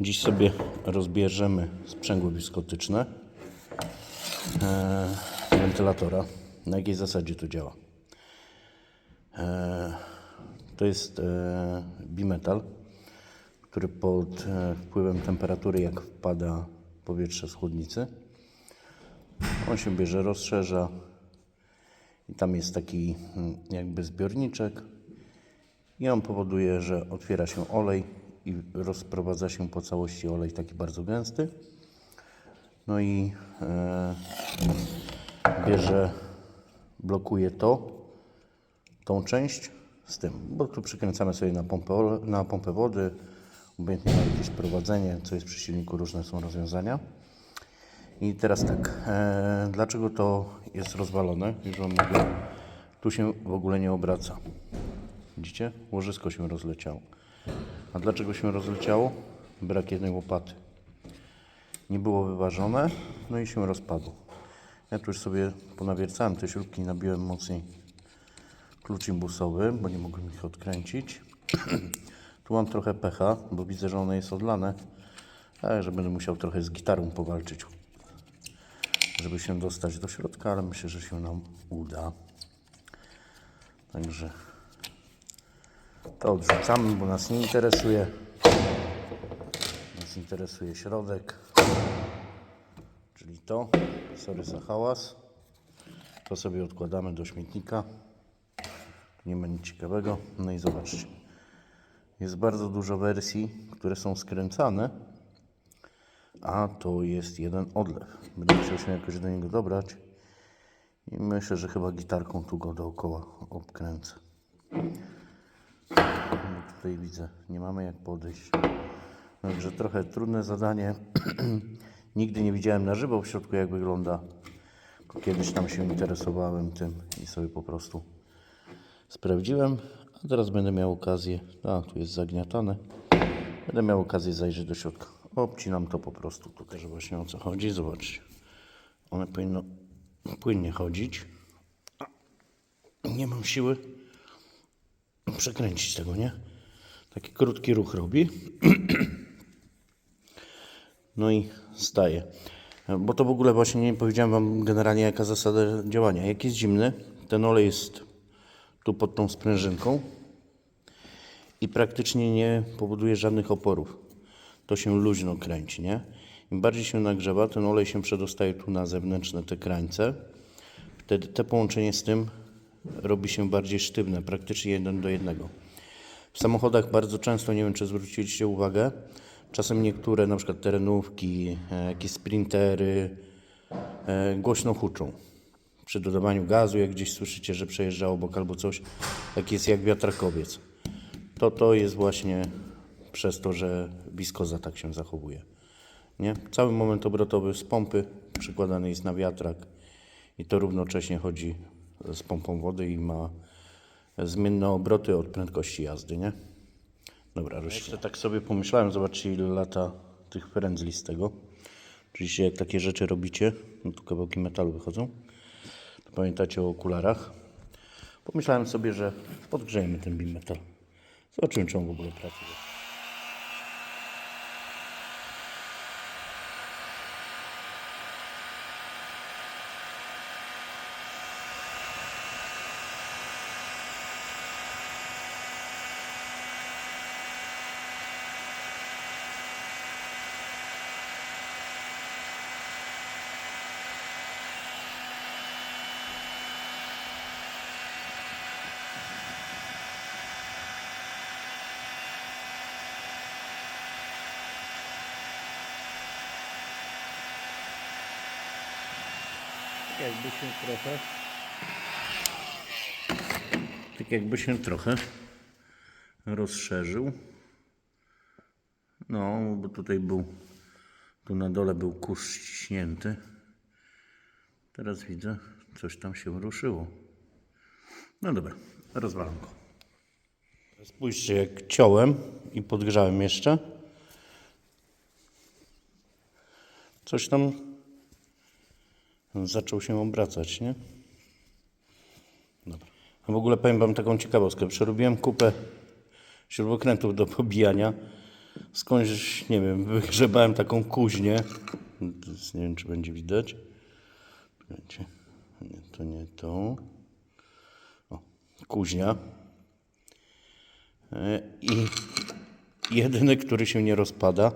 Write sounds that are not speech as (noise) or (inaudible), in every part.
Dziś sobie rozbierzemy sprzęgło wiskotyczne e, wentylatora. Na jakiej zasadzie to działa? E, to jest e, bimetal, który pod e, wpływem temperatury, jak wpada powietrze z chłodnicy, on się bierze, rozszerza i tam jest taki mm, jakby zbiorniczek i on powoduje, że otwiera się olej i rozprowadza się po całości olej taki bardzo gęsty. No i e, bierze, blokuje to, tą część z tym, bo tu przykręcamy sobie na pompę, na pompę wody, obojętnie na jakieś prowadzenie, co jest przy silniku, różne są rozwiązania. I teraz tak, e, dlaczego to jest rozwalone? Już Wam mówię, tu się w ogóle nie obraca. Widzicie? Łożysko się rozleciało. A dlaczego się rozleciało? Brak jednej łopaty. Nie było wyważone, no i się rozpadło. Ja tu już sobie ponawiercałem te śrubki, nabiłem mocniej klucz imbusowy, bo nie mogłem ich odkręcić. (clears throat) tu mam trochę pecha, bo widzę, że one jest odlane, ale że będę musiał trochę z gitarą powalczyć, żeby się dostać do środka, ale myślę, że się nam uda. Także to odrzucamy, bo nas nie interesuje. Nas interesuje środek, czyli to. Sorry za hałas. To sobie odkładamy do śmietnika. Nie ma nic ciekawego. No i zobaczcie. Jest bardzo dużo wersji, które są skręcane, a to jest jeden odlew. Będę musiał się jakoś do niego dobrać. I myślę, że chyba gitarką tu go dookoła obkręcę. Tutaj widzę, nie mamy jak podejść. Także trochę trudne zadanie. (clears throat) Nigdy nie widziałem na żywo w środku jak wygląda. Kiedyś tam się interesowałem tym i sobie po prostu sprawdziłem. A teraz będę miał okazję, a tu jest zagniatane, będę miał okazję zajrzeć do środka. Obcinam to po prostu tutaj, że właśnie o co chodzi. Zobaczcie. One powinno płynnie chodzić. Nie mam siły przekręcić tego, nie? Taki krótki ruch robi. (clears throat) No i staje. Bo to w ogóle właśnie nie powiedziałem Wam generalnie jaka zasada działania. Jak jest zimny, ten olej jest tu pod tą sprężynką i praktycznie nie powoduje żadnych oporów. To się luźno kręci, nie? Im bardziej się nagrzewa, ten olej się przedostaje tu na zewnętrzne te krańce. Wtedy te połączenie z tym robi się bardziej sztywne, praktycznie jeden do jednego. W samochodach bardzo często, nie wiem czy zwróciliście uwagę, czasem niektóre na przykład terenówki, e, jakieś sprintery e, głośno huczą. Przy dodawaniu gazu, jak gdzieś słyszycie, że przejeżdża obok albo coś, tak jest jak wiatrakowiec. To to jest właśnie przez to, że wiskoza tak się zachowuje. Nie? Cały moment obrotowy z pompy przykładany jest na wiatrak i to równocześnie chodzi z pompą wody i ma zmienne obroty od prędkości jazdy, nie? Dobra, jeszcze tak sobie pomyślałem, zobaczcie ile lata tych frędzli z tego. Oczywiście jak takie rzeczy robicie, no to kawałki metalu wychodzą. To pamiętacie o okularach. Pomyślałem sobie, że podgrzejemy ten bimetal. Zobaczymy, czy on w ogóle pracuje. Jakby trochę. Tak jakby się trochę rozszerzył. No bo tutaj był tu na dole był kurz ściśnięty. Teraz widzę coś tam się ruszyło. No dobra rozwalam go. Spójrzcie jak ciąłem i podgrzałem jeszcze. Coś tam zaczął się obracać, nie? Dobra. A w ogóle powiem Wam taką ciekawostkę. Przerobiłem kupę śrubokrętów do pobijania skądś, nie wiem, wygrzebałem taką kuźnię. Nie wiem, czy będzie widać. Czekajcie. Nie, to nie to. O, kuźnia. E, I jedyny, który się nie rozpada,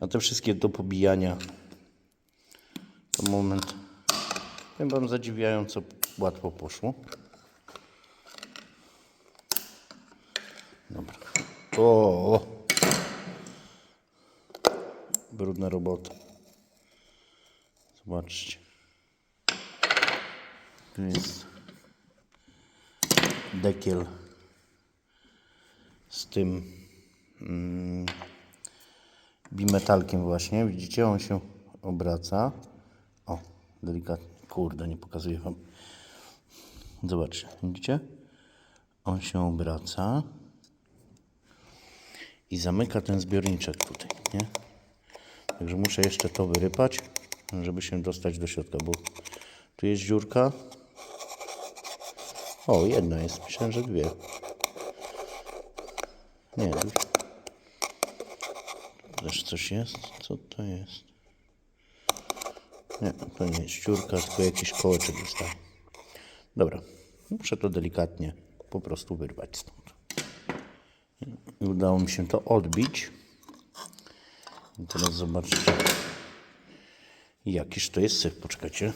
a te wszystkie do pobijania to moment. Powiem wam zadziwiająco łatwo poszło. Dobra. O! Brudna robota. Zobaczcie. Tu jest dekiel z tym mm, bimetalkiem właśnie. Widzicie, on się obraca. O, delikatnie. Kurde, nie pokazuję wam. Zobaczcie, widzicie? On się obraca i zamyka ten zbiorniczek tutaj, nie? Także muszę jeszcze to wyrypać, żeby się dostać do środka, bo tu jest dziurka. O, jedna jest, myślałem, że dwie. Nie, tu też coś jest. Co to jest? Nie, to nie jest dziurka, tylko jakiś kołeczek został. Dobra, muszę to delikatnie po prostu wyrwać stąd. I udało mi się to odbić. I teraz zobaczcie, jakiż to jest syf. Poczekajcie.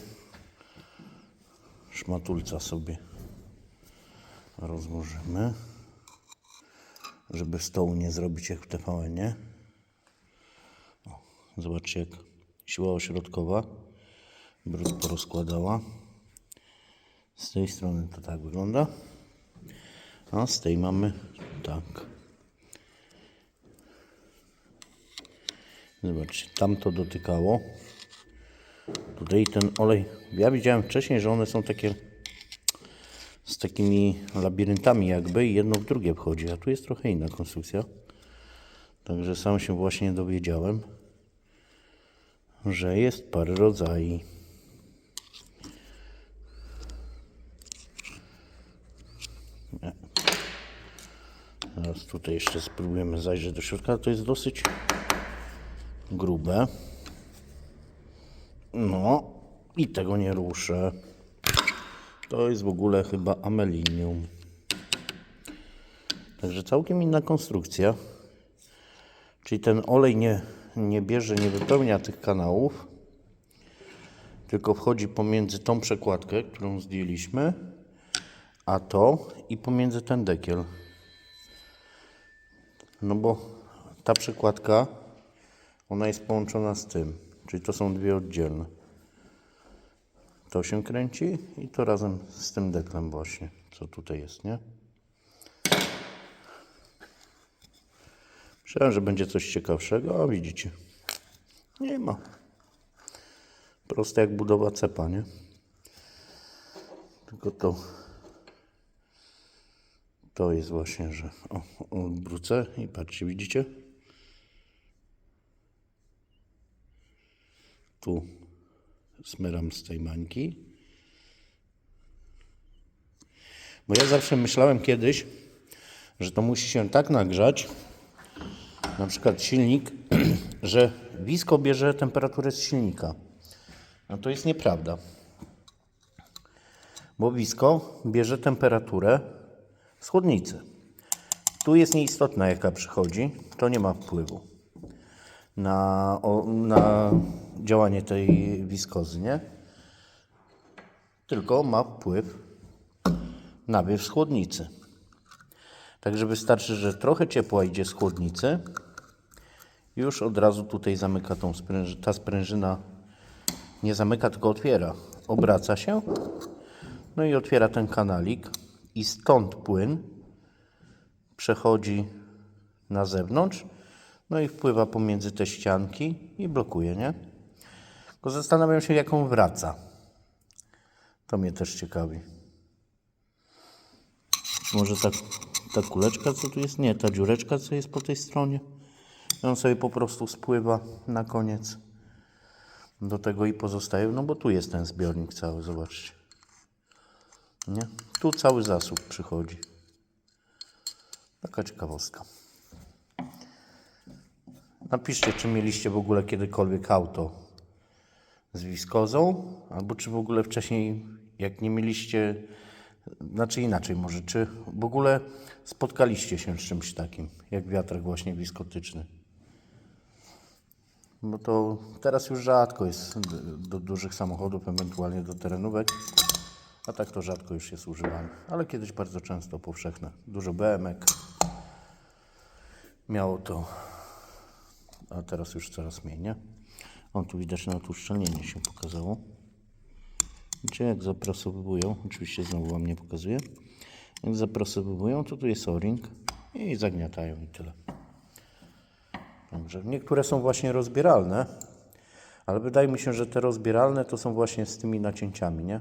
Szmatulca sobie rozłożymy, żeby stołu nie zrobić jak w TVN-ie. O, Zobaczcie, jak siła ośrodkowa brud porozkładała. Z tej strony to tak wygląda, a z tej mamy tak. Zobaczcie, tam to dotykało. Tutaj ten olej. Ja widziałem wcześniej, że one są takie z takimi labiryntami jakby i jedno w drugie wchodzi, a tu jest trochę inna konstrukcja. Także sam się właśnie dowiedziałem, że jest parę rodzajów. Tutaj jeszcze spróbujemy zajrzeć do środka. To jest dosyć grube. No i tego nie ruszę. To jest w ogóle chyba amelinium. Także całkiem inna konstrukcja. Czyli ten olej nie, nie bierze, nie wypełnia tych kanałów, tylko wchodzi pomiędzy tą przekładkę, którą zdjęliśmy, a to i pomiędzy ten dekiel. No bo ta przekładka, ona jest połączona z tym, czyli to są dwie oddzielne. To się kręci i to razem z tym deklem właśnie, co tutaj jest, nie? Myślałem, że będzie coś ciekawszego, a widzicie, nie ma. Proste jak budowa cepa, nie? Tylko to to jest właśnie, że o, odwrócę i patrzcie, widzicie? Tu smyram z tej mańki. Bo ja zawsze myślałem kiedyś, że to musi się tak nagrzać, na przykład silnik, (clears throat) że wisko bierze temperaturę z silnika. No to jest nieprawda. Bo wisko bierze temperaturę z chłodnicy. Tu jest nieistotna jaka przychodzi, to nie ma wpływu na, na działanie tej wiskozy, nie? Tylko ma wpływ na wiew z chłodnicy. Także wystarczy, że trochę ciepła idzie z chłodnicy, już od razu tutaj zamyka tą sprężynę. Ta sprężyna nie zamyka, tylko otwiera. Obraca się, no i otwiera ten kanalik i stąd płyn przechodzi na zewnątrz, no i wpływa pomiędzy te ścianki i blokuje, nie? Tylko zastanawiam się, jaką wraca. To mnie też ciekawi. Może ta, ta kuleczka, co tu jest? Nie, ta dziureczka, co jest po tej stronie. I on sobie po prostu spływa na koniec do tego i pozostaje, no bo tu jest ten zbiornik cały, zobaczcie. Nie? Tu cały zasób przychodzi. Taka ciekawostka. Napiszcie, czy mieliście w ogóle kiedykolwiek auto z wiskozą, albo czy w ogóle wcześniej, jak nie mieliście, znaczy inaczej może, czy w ogóle spotkaliście się z czymś takim, jak wiatrak właśnie wiskotyczny. Bo to teraz już rzadko jest do, dużych samochodów, ewentualnie do terenówek, a tak to rzadko już jest używane, ale kiedyś bardzo często powszechne. Dużo BMek miało to, a teraz już coraz mniej, nie? O, tu widać na uszczelnienie się pokazało. Widzicie, jak zaprasowywują, oczywiście znowu Wam nie pokazuję, jak zaprasowywują, to tu jest o-ring i zagniatają i tyle. Także niektóre są właśnie rozbieralne, ale wydaje mi się, że te rozbieralne to są właśnie z tymi nacięciami, nie?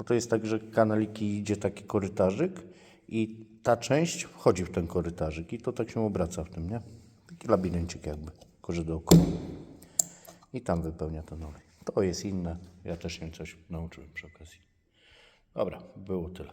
Bo to jest tak, że kanaliki idzie taki korytarzyk i ta część wchodzi w ten korytarzyk i to tak się obraca w tym, nie? Taki labiryncik jakby, korze dookoła. I tam wypełnia ten olej. To jest inne. Ja też się coś nauczyłem przy okazji. Dobra, było tyle.